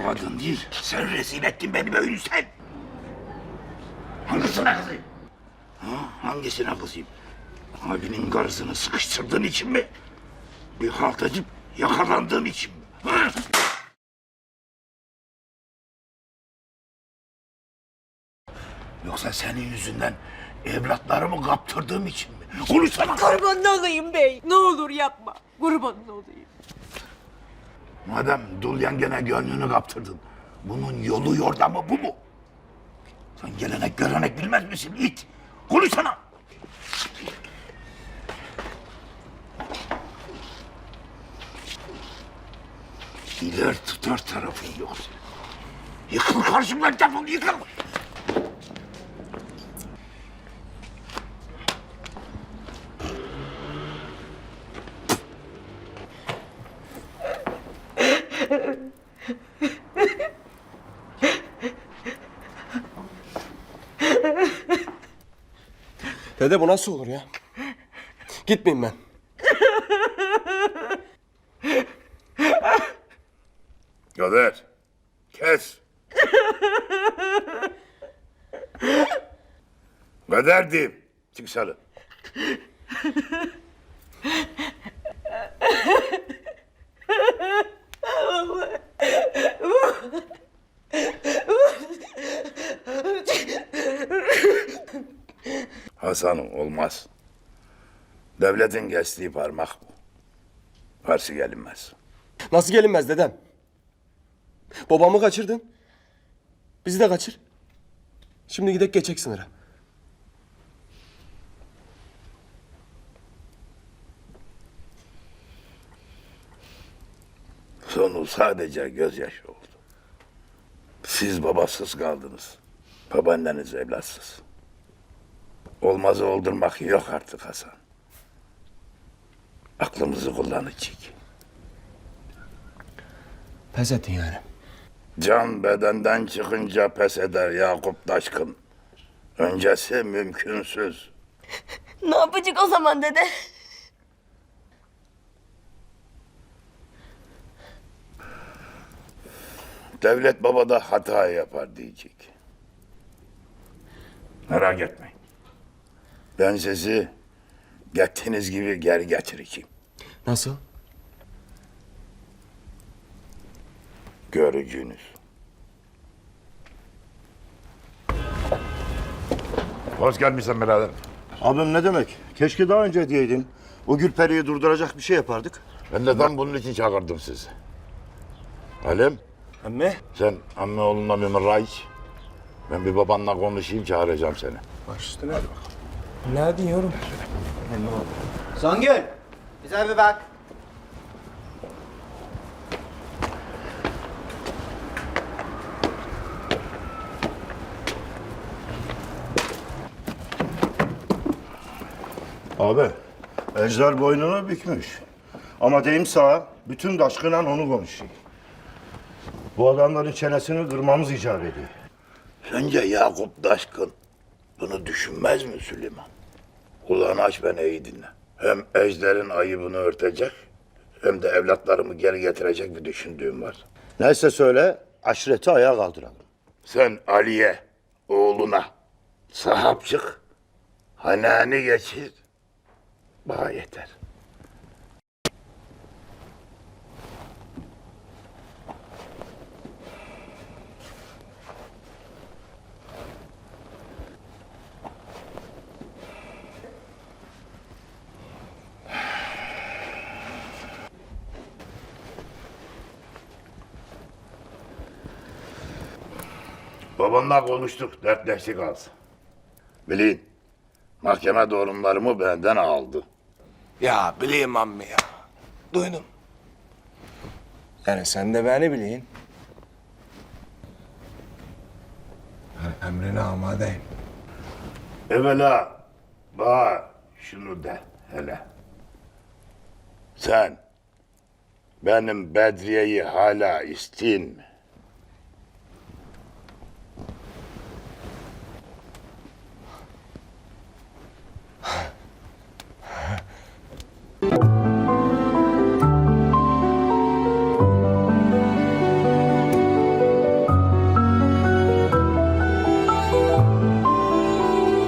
O kadın değil. Sen rezil ettin beni böyle sen. Hangisine kızayım? Ha, hangisine kızayım? Abinin karısını sıkıştırdığın için mi? Bir halt edip yakalandığın için mi? Ha? Yoksa senin yüzünden evlatlarımı kaptırdığım için mi? Konuşsana. Kurban olayım bey. Ne olur yapma. Kurban olayım. Madem dul yengene gönlünü kaptırdın, bunun yolu yordamı bu mu? Sen gelenek görenek bilmez misin it? Konuşsana. İler tutar tarafın yok. Yıkıl karşımdan defol yıkıl. Dede bu nasıl olur ya? Gitmeyeyim ben. Kader, kes. Kader diyeyim. Çık dışarı. Hasan'ım olmaz. Devletin geçtiği parmak bu. Karşı gelinmez. Nasıl gelinmez dedem? Babamı kaçırdın. Bizi de kaçır. Şimdi gidek geçecek sınıra. Sonu sadece gözyaşı oldu. Siz babasız kaldınız. Babaanneniz evlatsız. Olmazı oldurmak yok artık Hasan. Aklımızı kullanacak. Pes ettin yani. Can bedenden çıkınca pes eder Yakup Taşkın. Öncesi mümkünsüz. Ne yapacak o zaman dede? Devlet baba da hata yapar diyecek. Merak etmeyin. Ben sizi gittiğiniz gibi geri getireceğim. Nasıl? Görücünüz. Hoş gelmişsin birader. Abim ne demek? Keşke daha önce diyeydin. O Gülperi'yi durduracak bir şey yapardık. Ben de tam bunun için çağırdım sizi. Halim, Emmi? sen amme oğlunla Mümrray. Ben bir babanla konuşayım, çağıracağım seni. Baş üstüne. Ne diyorum? Songül, bize bir bak. Abi, ejder boynunu bükmüş. Ama deyim sağa, bütün daşkınan onu konuşuyor. Bu adamların çenesini kırmamız icap ediyor. Sence Yakup Daşkın bunu düşünmez mi Süleyman? Ulan aç beni iyi dinle. Hem ejderin ayıbını örtecek hem de evlatlarımı geri getirecek bir düşündüğüm var. Neyse söyle, aşireti ayağa kaldıralım. Sen Ali'ye, oğluna sahip çık, haneni geçir, bana yeter. Babanla konuştuk, dertleştik az. Bilin, mahkeme doğrumlarımı benden aldı. Ya bileyim ammi ya. Duydum. Yani sen de beni bileyim. Ben emrine amadeyim. Evvela bana şunu de hele. Sen benim Bedriye'yi hala isteyin mi?